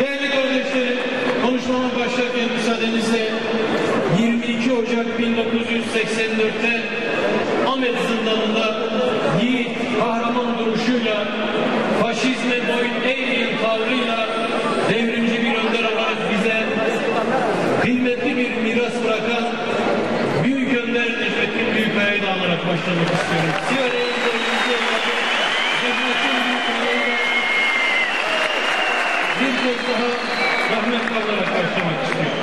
Değerli kardeşlerim, konuşmama başlarken müsaadenizle 22 Ocak 1984'te Ahmet Zindanı'nda yiğit, kahraman duruşuyla, faşizme boyun eğmeyen tavrıyla devrimci bir önder olarak bize kıymetli bir miras bırakan Büyük Önder Necmettin Büyükaya'yı da anarak başlamak istiyorum. Siyare'nin devrimci evladı Necmettin Büyükaya'yı da bir kez daha rahmet alarak başlamak istiyorum.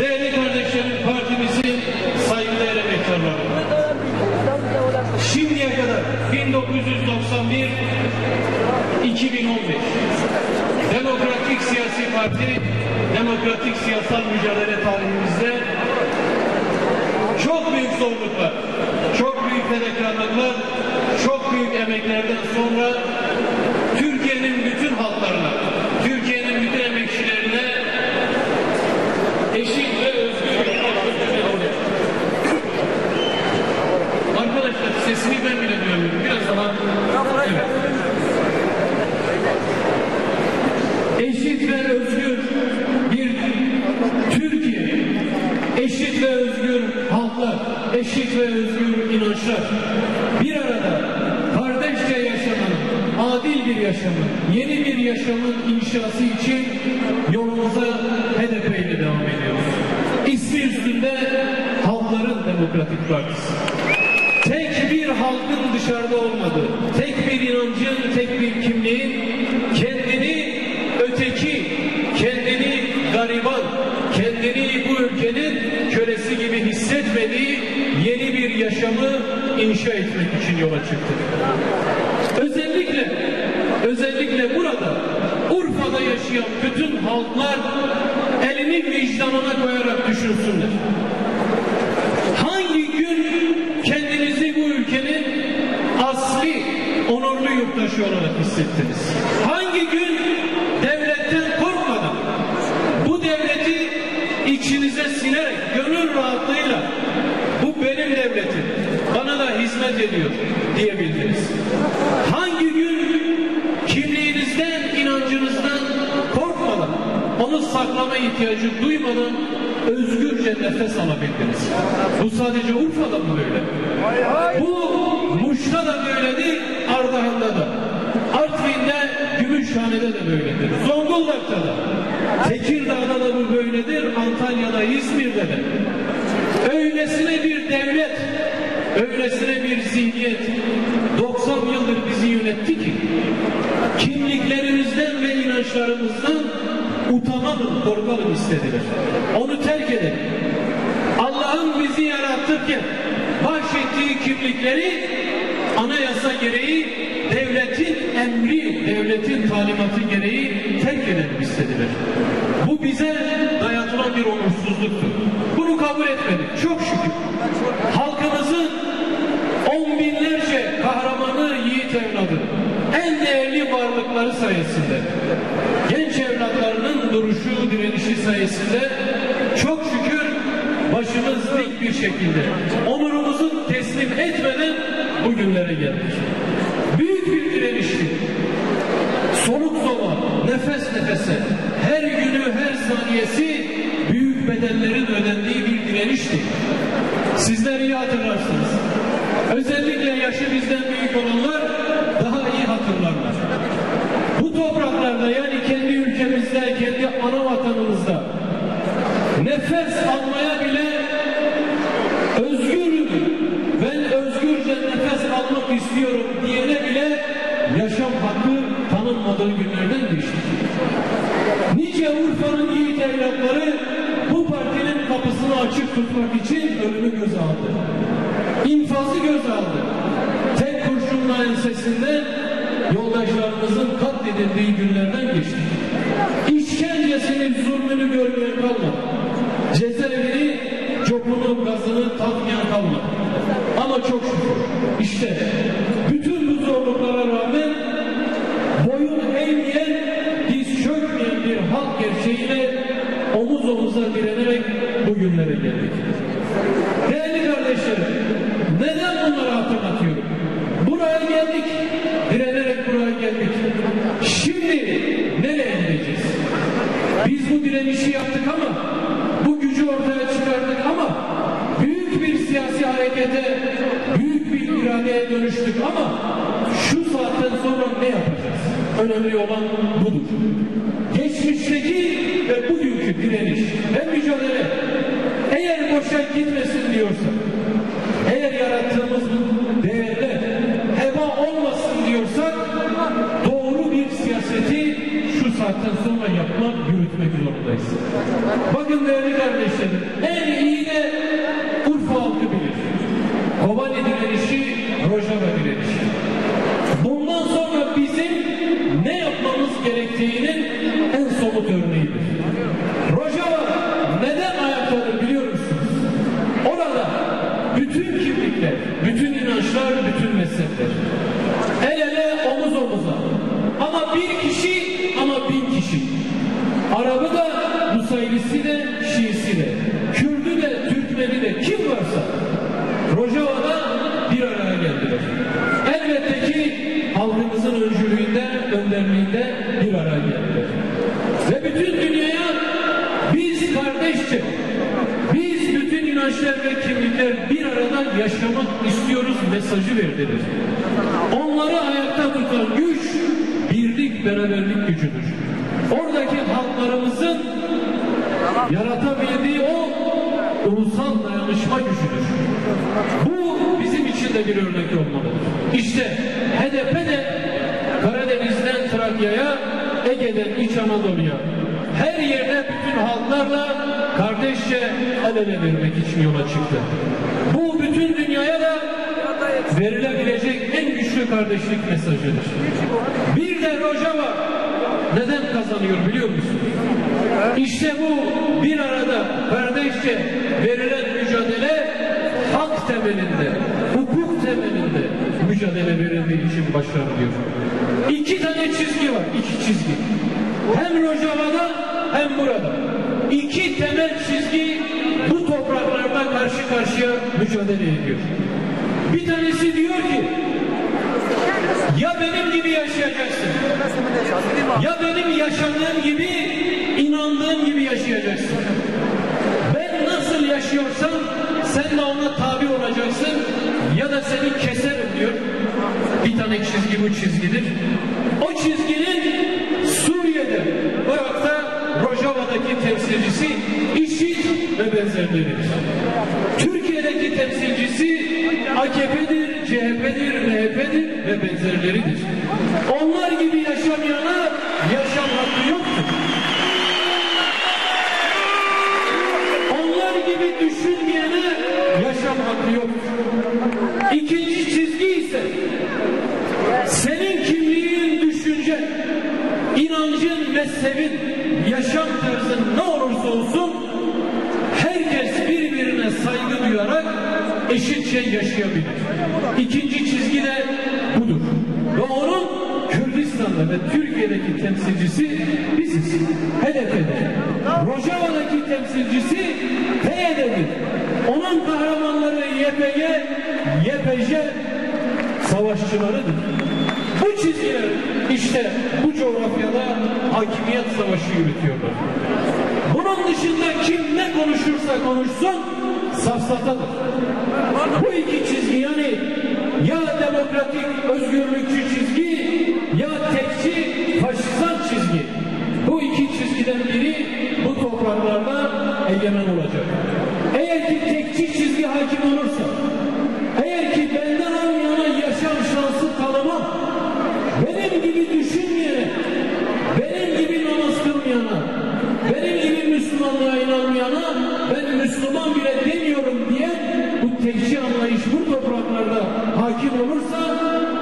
Değerli kardeşlerim, partimizin saygıdeğer emektarları. Şimdiye kadar 1991 2015 Demokratik Siyasi Parti demokratik siyasal mücadele tarihimizde çok büyük zorluklar, çok büyük fedakarlıklar, çok büyük emeklerden sonra Türkiye'nin bütün halklarına, Türkiye'nin bütün emekçilerine eşit ve özgür Arkadaşlar sesini ben bile duyamıyorum. Biraz daha... Eşit ve özgür bir Türkiye, eşit ve özgür halklar, eşit ve özgür inançlar bir arada kardeşçe yaşanan adil bir yaşamın, yeni bir yaşamın inşası için yolumuza HDP ile devam ediyoruz. İsmi üstünde Halkların Demokratik Partisi. Tek bir halkın dışarıda olmadığı, tek bir inancın, tek bir kimliğin kendini öteki, kendini gariban, gibi hissetmediği yeni bir yaşamı inşa etmek için yola çıktık. Özellikle, özellikle burada Urfa'da yaşayan bütün halklar elini vicdanına koyarak düşünsünler. Hangi gün kendinizi bu ülkenin asli onurlu yurttaşı olarak hissettiniz? Hangi gün devletten korkmadan bu devleti içinize sinerek gönül rahatlığıyla bu benim devletim bana da hizmet ediyor diyebildiniz? Hangi gün kimliğinizden, inancınızdan korkmadan onu saklama ihtiyacı duymadan özgürce nefes alabildiniz. Bu sadece Urfa'da mı böyle? Bu Muş'ta da böyledir, Ardahan'da da. Artvin'de, Gümüşhane'de de böyledir. Zonguldak'ta da. Tekirdağ'da da bu böyledir, Antalya'da, İzmir'de de. Öylesine bir devlet, öylesine bir zihniyet 90 yıldır bizi yönetti ki kimliklerimizden ve inançlarımızdan utanalım, korkalım istediler. Onu terk edelim. Allah'ın bizi yaratırken bahşettiği kimlikleri anayasa gereği devletin emri, devletin talimatı gereği terk edelim istediler. Bu bize dayatılan bir onursuzluktur. Bunu kabul etmedik. Çok şükür. Halkımızın on binlerce kahramanı, yiğit evladı, en değerli varlıkları sayesinde, genç evlatlarının duruşu, direnişi sayesinde çok şükür başımız dik bir şekilde onurumuzu teslim etmeden bugünlere geldik. Direnişti. Soluk soluğa, nefes nefese, her günü, her saniyesi büyük bedellerin ödendiği bir direnişti. Sizler iyi hatırlarsınız. Özellikle yaşı bizden büyük olanlar daha iyi hatırlarlar. Bu topraklarda yani kendi ülkemizde, kendi ana vatanımızda nefes almaya bile özgürüm. Ben özgürce nefes almak istiyorum hakkı tanınmadığı günlerden geçtik. Nice Urfa'nın yiğit evlatları bu partinin kapısını açık tutmak için ölümü göze aldı. İnfazı göze aldı. Tek kurşunla ensesinden yoldaşlarımızın katledildiği günlerden geçtik. İşkencesini, zulmünü görmeyen kalmadı. Cezaevini, copunu, gazını tatmayan kalmadı. Ama çok şükür işte omuz omuza direnerek bugünlere geldik. Değerli kardeşlerim, neden bunları hatırlatıyorum? Buraya geldik, direnerek buraya geldik. Şimdi nereye gideceğiz? Biz bu direnişi yaptık ama, bu gücü ortaya çıkardık ama, büyük bir siyasi harekete, büyük bir iradeye dönüştük ama, şu saatten sonra ne yapacağız? Önemli olan budur. Geçmişteki ve bugünkü direniş ve mücadele eğer boşa gitmesin diyorsa, eğer yarattığımız değerler heba olmasın diyorsak doğru bir siyaseti şu saatten sonra yapmak, yürütmek zorundayız. Bakın değerli kardeşlerim, en iyi de Kim varsa Rojava'da bir araya geldiler. Elbette ki halkımızın öncülüğünde, önderliğinde bir araya geldiler. Ve bütün dünyaya biz kardeşçe, biz bütün inançlar ve kimlikler bir arada yaşamak istiyoruz mesajı verdiler. Onları ayakta tutan güç birlik, beraberlik gücüdür. Oradaki halklarımızın yaratabildiği o ulusal dayanışma gücüdür. Bu bizim için de bir örnek olmalıdır. İşte HDP de Karadeniz'den Trakya'ya, Ege'den İç Anadolu'ya her yerde bütün halklarla kardeşçe el ele vermek için yola çıktı. Bu bütün dünyaya da verilebilecek en güçlü kardeşlik mesajıdır. Bir de Rojava neden kazanıyor biliyor musunuz? İşte bu bir arada kardeşçe verilen mücadele hak temelinde, hukuk temelinde mücadele verildiği için başarılıyor. İki tane çizgi var, iki çizgi. Hem Rojava'da hem burada. İki temel çizgi bu topraklarda karşı karşıya mücadele ediyor. Bir tanesi diyor ki ya benim gibi yaşayacaksın ya benim yaşadığım gibi inandığım gibi yaşayacaksın. Yaşıyorsam sen de ona tabi olacaksın ya da seni keserim diyor. Bir tane çizgi bu çizgidir. O çizginin Suriye'de, Irak'ta, Rojava'daki temsilcisi IŞİD ve benzerleridir. Türkiye'deki temsilcisi AKP'dir, CHP'dir, MHP'dir ve benzerleridir. Onlar gibi yaşamayana yaşam hakkı yoktur. İkinci çizgi ise senin kimliğin, düşüncen, inancın, mezhebin, yaşam tarzın ne olursa olsun herkes birbirine saygı duyarak eşitçe yaşayabilir. İkinci çizgi de budur. Ve onun Kürdistan'da ve Türkiye'deki temsilcisi biziz. HDP'de. Rojava'daki temsilcisi PYD'dir. Onun kahramanları YPG, YPJ savaşçılarıdır. Bu çizgiler işte bu coğrafyada hakimiyet savaşı yürütüyorlar. Bunun dışında kim ne konuşursa konuşsun safsatadır. Bu iki çizgi yani ya demokratik özgürlükçü çizgi ya tekçi faşizan çizgi. Bu iki çizgiden biri bu topraklarda egemen olacak. Eğer ki tekçi çizgi hakim olursa, eğer ki benden olmayana yaşam şansı tanımam, benim gibi düşünmeyene, benim gibi namaz kılmayana, benim gibi Müslümanlığa inanmayana ben Müslüman bile demiyorum diye bu tekçi anlayış bu topraklarda hakim olursa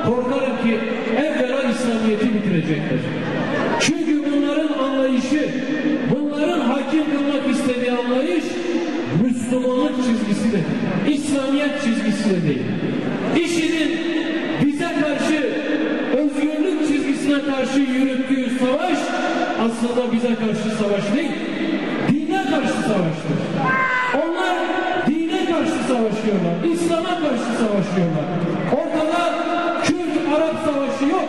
korkarım ki evvela İslamiyet'i bitirecekler. Çünkü bunların anlayışı, çizgisi de, İslamiyet çizgisi de değil. İşinin bize karşı özgürlük çizgisine karşı yürüttüğü savaş aslında bize karşı savaş değil, dine karşı savaştır. Onlar dine karşı savaşıyorlar, İslam'a karşı savaşıyorlar. Ortada Kürt-Arap savaşı yok.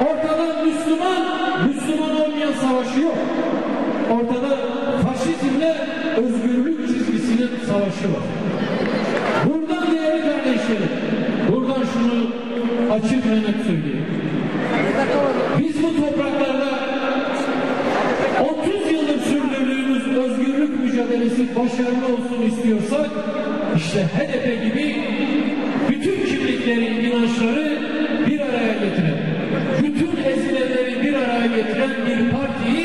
Ortada Müslüman, Müslüman olmayan savaşı yok. Ortada faşizmle özgürlük çizgisinin savaşı var. Buradan değerli kardeşlerim, buradan şunu açık ve net söyleyeyim. Biz bu topraklarda 30 yıldır sürdürdüğümüz özgürlük mücadelesi başarılı olsun istiyorsak işte HDP gibi bütün kimlikleri, inançları bir araya getiren, bütün ezilenleri bir araya getiren bir partiyi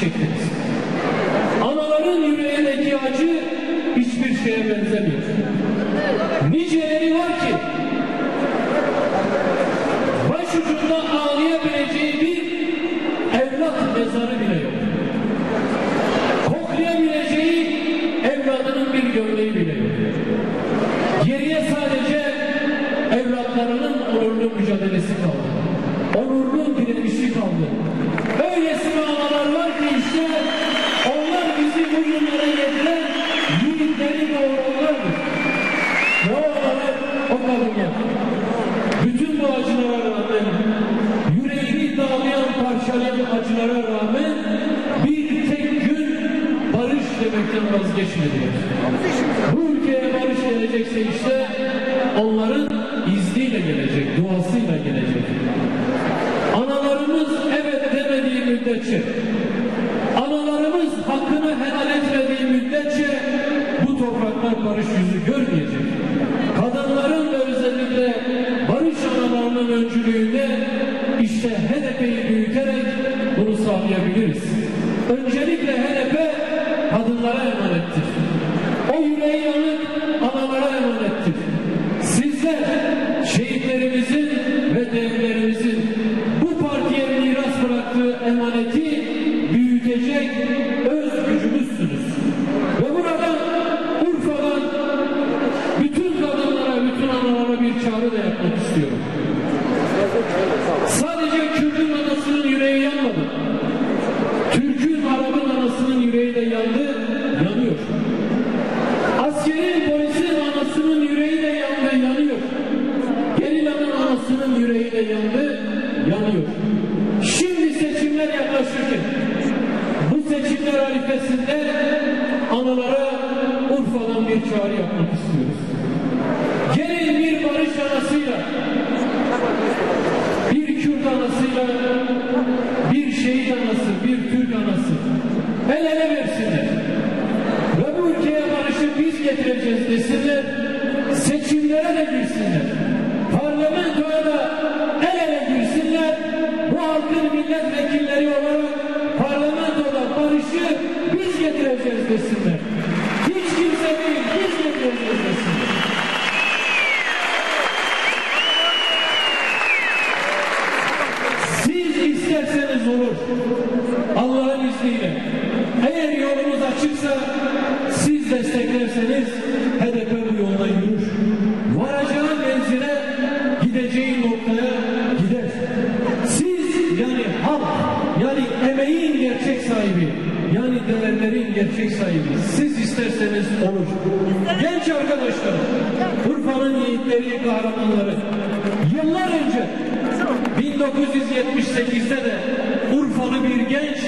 çektiniz. Anaların yüreğindeki acı hiçbir şeye benzemiyor. Niceleri var ki başucunda ağlayabileceği bir evlat mezarı bile yok. Koklayabileceği evladının bir gömleği bile yok. Geriye sadece evlatlarının onurlu mücadelesi kaldı. Onurlu direnişi kaldı. Öylesine acılara rağmen bir tek gün barış demekten vazgeçmediler. Bu ülkeye barış gelecekse işte onların izniyle gelecek, duasıyla gelecek. Analarımız evet demediği müddetçe, analarımız hakkını helal etmediği müddetçe bu topraklar barış yüzü görmeyecek. Öncelikle isterseniz olur. Allah'ın izniyle. Eğer yolumuz açıksa siz desteklerseniz HDP bu yolda yürür. Varacağı menzile gideceği noktaya gider. Siz yani halk yani emeğin gerçek sahibi yani değerlerin gerçek sahibi siz isterseniz olur. Genç arkadaşlar Urfa'nın yiğitleri kahramanları yıllar önce 1978'de de Urfalı bir genç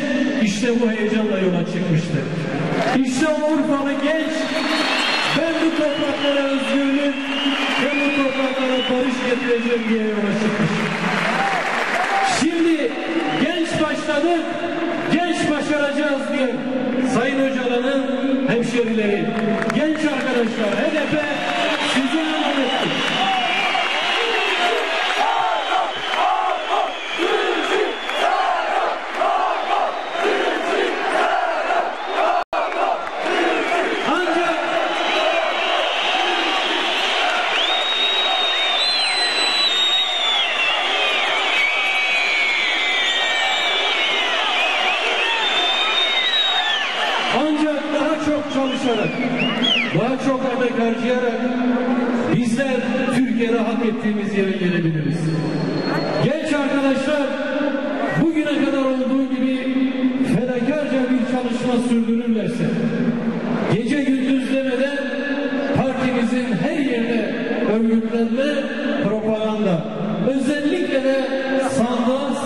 işte bu heyecanla yola çıkmıştı. İşte o Urfalı genç ben bu topraklara özgürlük ve bu topraklara barış getireceğim diye yola çıkmış. Şimdi genç başladık, genç başaracağız diye Sayın Öcalan'ın hemşerileri, genç arkadaşlar, HDP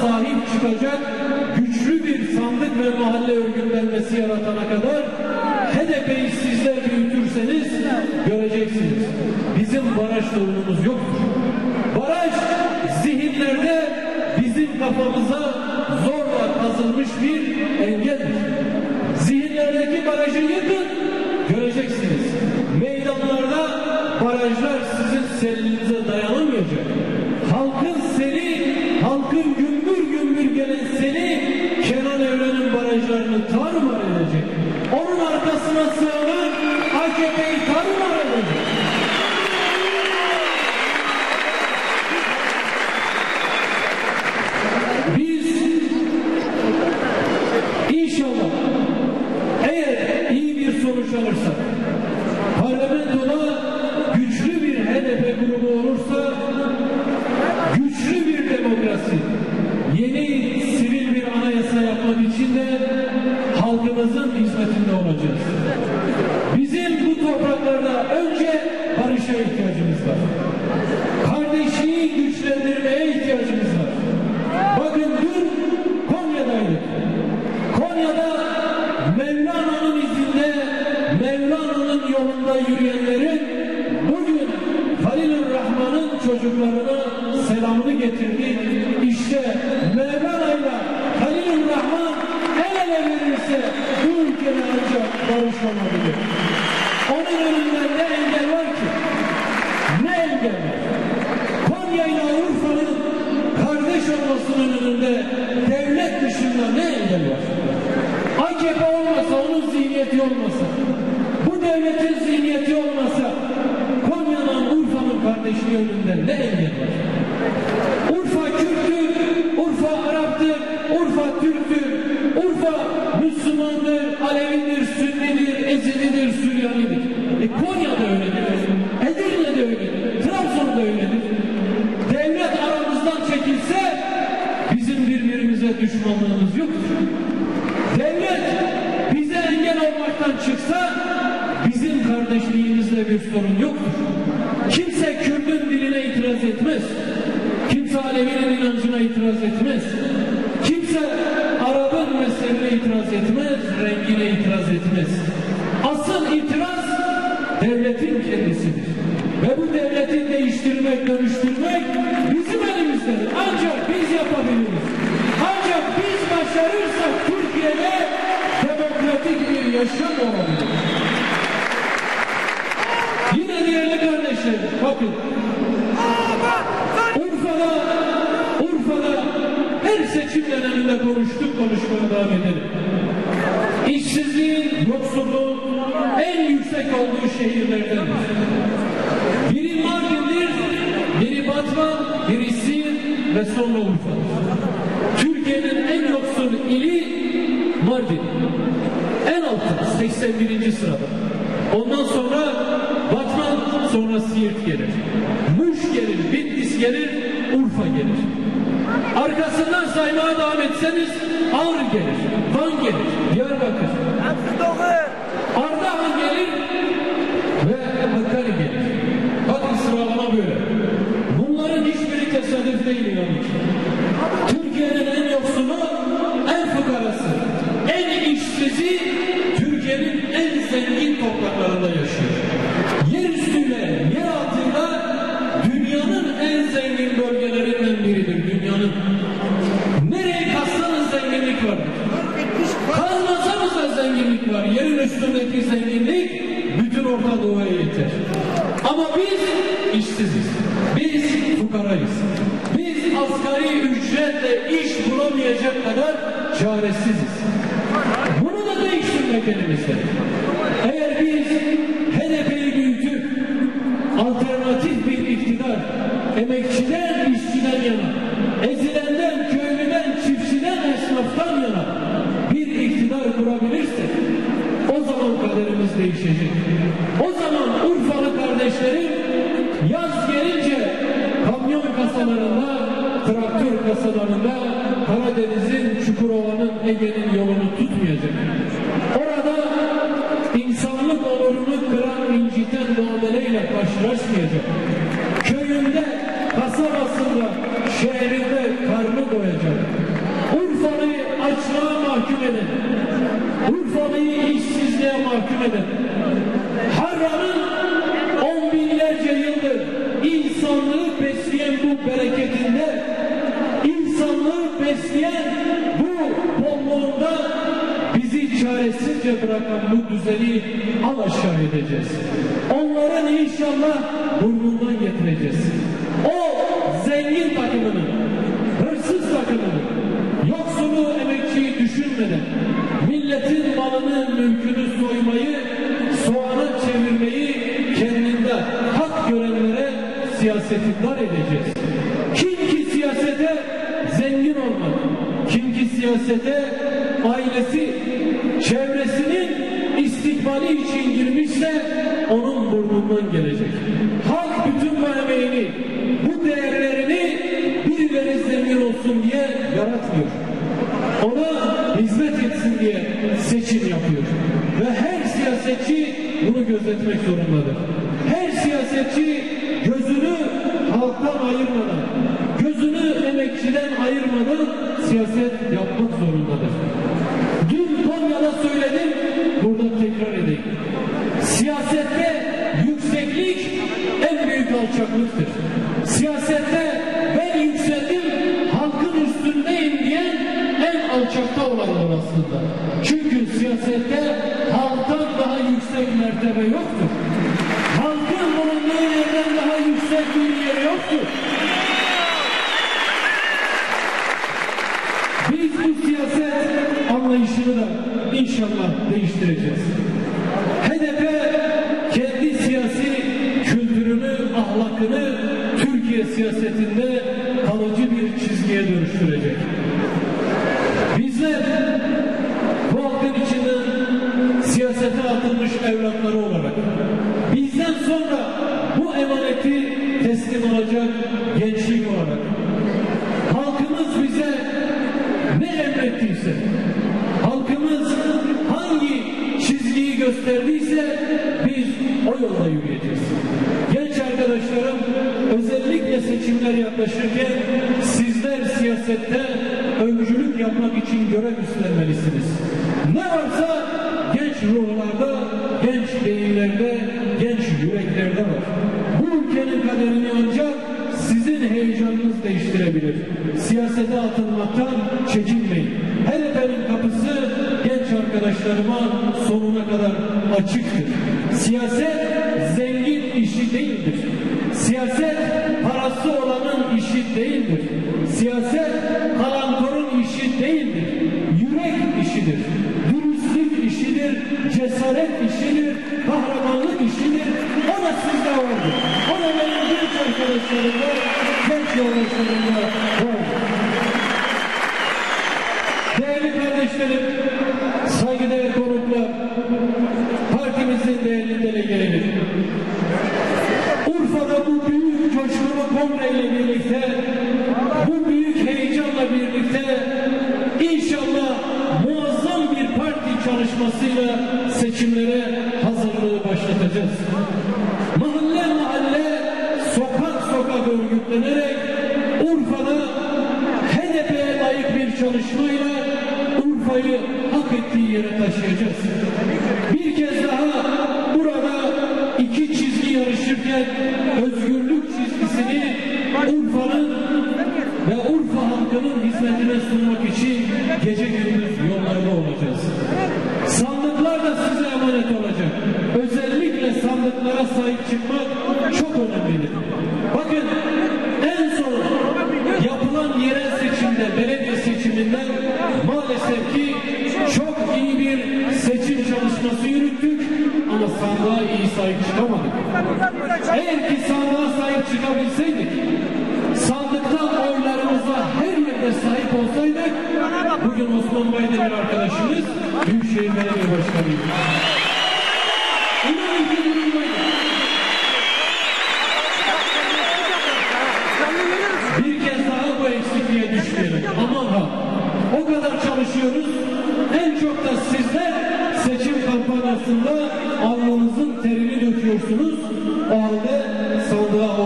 sahip çıkacak güçlü bir sandık ve mahalle örgütlenmesi yaratana kadar HDP'yi sizler büyütürseniz göreceksiniz. Bizim baraj sorunumuz yoktur. Baraj zihinlerde bizim kafamıza zorla kazılmış bir engeldir. Zihinlerdeki barajı yıkın, göreceksiniz. Meydanlarda barajlar sizin selinize dayanamayacak. Halkın seli, halkın Barajlarını tarumar edecek. Onun arkasına sığınan nome de Jesus. Olabilir. Onun önünden ne engel var ki? Ne engel var? Konya ile Urfa'nın kardeş olmasının önünde devlet dışında ne engel var? AKP olmasa, onun zihniyeti olmasa, bu devletin zihniyeti olmasa Konya'nın Urfa'nın kardeşliği önünde ne engel var? Sorun yoktur. Kimse Kürt'ün diline itiraz etmez. Kimse Alevi'nin inancına itiraz etmez. Kimse Arap'ın mezhebine itiraz etmez, rengine itiraz etmez. Asıl itiraz devletin kendisidir. Ve bu devleti değiştirmek, dönüştürmek bizim elimizdedir. Ancak biz yapabiliriz. Ancak biz başarırsak Türkiye'de demokratik bir yaşam olabilir. Değerli kardeşlerim, bakın. Urfa'da, Urfa'da her seçim döneminde konuştuk, konuşmaya devam edelim. İşsizliğin, yoksulluğun en yüksek olduğu şehirlerdendir. Biri Mardin'dir, biri Batman, biri Siirt ve sonra Urfa. Türkiye'nin en yoksul ili Mardin. En altta 81. sırada. Ondan sonra Batman, sonra Siirt gelir. Muş gelir, Bitlis gelir, Urfa gelir. Arkasından saymaya devam etseniz Ağrı gelir, Van gelir, Diyarbakır. Ardahan gelir ve Hakkari gelir. Bakın sıralama böyle. Bunların hiçbiri tesadüf değil yani. Üstündeki zenginlik bütün Orta Doğu'ya yeter. Ama biz işsiziz. Biz fukarayız. Biz asgari ücretle iş bulamayacak kadar çaresiziz. Bunu da değiştirmek elimizde. Eğer biz HDP'yi büyütüp alternatif bir iktidar, emekçiden, işçiden yana, ezilenden, köylüden, çiftçiden, esnaftan yana kaderimiz değişecek. O zaman Urfalı kardeşlerim yaz gelince kamyon kasalarında, traktör kasalarında Karadeniz'in, Çukurova'nın, Ege'nin yolunu tutmayacak. Orada insanlık onurunu kıran, inciten muameleyle karşılaşmayacak. Köyünde, kasabasında, şehrinde karnı doyacak. Urfa'yı açlığa mahkum eden, Urfa'yı işsizliğe mahkum eden, Harran'ın on binlerce yıldır insanlığı besleyen bu bereketinde, insanlığı besleyen bu bolluğunda bizi çaresizce bırakan bu düzeni al aşağı edeceğiz. Onların inşallah burnundan getireceğiz. O zengin takımını, hırsız takımını, yoksulu emekçiyi düşünmeden, milletin malını, mülkünü soymayı, soğana çevirmeyi kendinde hak görenlere siyasetindar edeceğiz. Kim ki siyasete zengin olmak, kim ki siyasete ailesi, çevresinin istikbali için girmişse onun burnundan gelecek. Halk bütün bu emeğini, bu değerlerini birileri zengin olsun diye yaratmıyor. Ona hizmet etsin diye seçim yapıyor. Ve her siyasetçi bunu gözetmek zorundadır. Her siyasetçi gözünü halktan ayırmadan, gözünü emekçiden ayırmadan siyaset yapmak zorundadır. Dün Konya'da söyledim, burada tekrar edeyim. Siyasette yükseklik en büyük alçaklıktır. Olanlar evlatları olarak bizden sonra bu emaneti teslim alacak gençlik olarak halkımız bize ne emrettiyse, halkımız hangi çizgiyi gösterdiyse biz o yolda yürüyeceğiz. Genç arkadaşlarım özellikle seçimler yaklaşırken sizler siyasette öncülük yapmak için görev üstlenmelisiniz. Ne varsa değiştirebilir. Siyasete atılmaktan çekinmeyin. HDP'nin kapısı genç arkadaşlarıma sonuna kadar açıktır. Siyaset zengin işi değildir. Siyaset parası olanın işi değildir. Siyaset kalantorun işi değildir. Yürek işidir. Dürüstlük işidir. Cesaret işidir. Kahramanlık işidir. O da sizde vardır. O da benim genç arkadaşlarımda, genç yoldaşlarımda vardır. Değerli kardeşlerim, saygıdeğer konuklar, partimizin değerli delegeleri, Urfa'da bu büyük coşkulu kongreyle birlikte, bu büyük heyecanla birlikte inşallah muazzam bir parti çalışmasıyla seçimlere hazırlığı başlatacağız. Mahalle mahalle, sokak sokak örgütlenerek çalışmayla Urfa'yı hak ettiği yere taşıyacağız. Eğer ki sandığa sahip çıkabilseydik, sandıkta oylarımıza her yerde sahip olsaydık, bugün Osman Baydemir arkadaşımız Büyükşehir Belediye Başkanıydı. İnanın ki. Bir kez daha bu eksikliğe düşmeyelim. Aman ha. O kadar çalışıyoruz. En çok da sizler seçim kampanyasında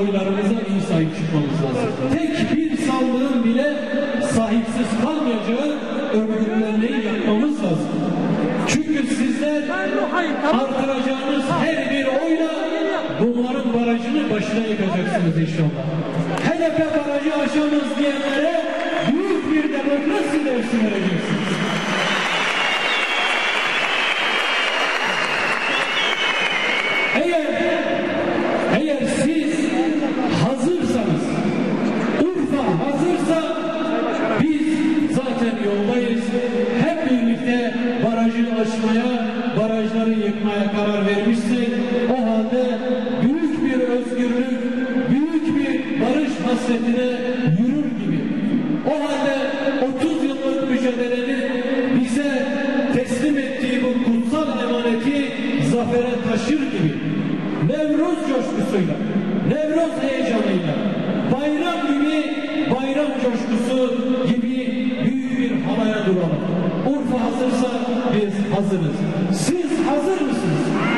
oylarımıza iyi sahip çıkmamız lazım. Tek bir sandığın bile sahipsiz kalmayacağı örgütlenmeyi yapmamız lazım. Çünkü sizler artıracağınız her bir oyla bunların barajını başına yıkacaksınız inşallah. HDP barajı aşamaz diyenlere büyük bir demokrasi dersi vereceksiniz. Taşır gibi. Nevruz coşkusuyla, Nevruz heyecanıyla, bayram gibi, bayram coşkusu gibi büyük bir havaya duralım. Urfa hazırsa biz hazırız. Siz hazır mısınız?